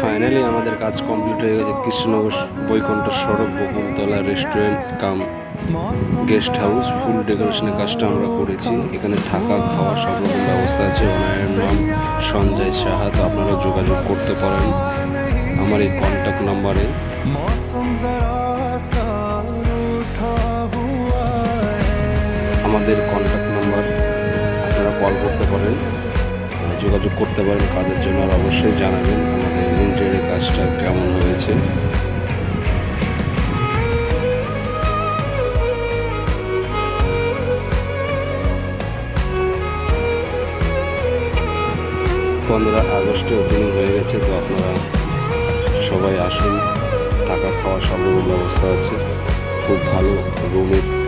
Finally আমাদের কাজ complete হয়ে গেছে। কৃষ্ণনগর বৈকুণ্ঠ সড়ক, Bakultala restaurant cum guest house ফুল ডেকোরেশনের কাজটা আমরা করেছি। এখানে থাকা, খাওয়া সব রকম ব্যবস্থা আছে। ওনার নাম সঞ্জয় সাহা, তো আপনারা যোগাযোগ করতে পারেন আমার এই কন্ট্যাক্ট নাম্বারে আমাদের কন্ট্যাক্ট নাম্বার আপনারা কল করতে পারেন। যোগাযোগ করতে পারেন। কাজের জন্য আর অবশ্যই জানাবেন। কাজটা কেমন হয়েছে? পনেরো আগস্টে ওপেনিং হয়ে গেছে, তো আপনারা সবাই আসুন। থাকা খাওয়া সব ব্যবস্থা আছে। খুব ভালো রুমের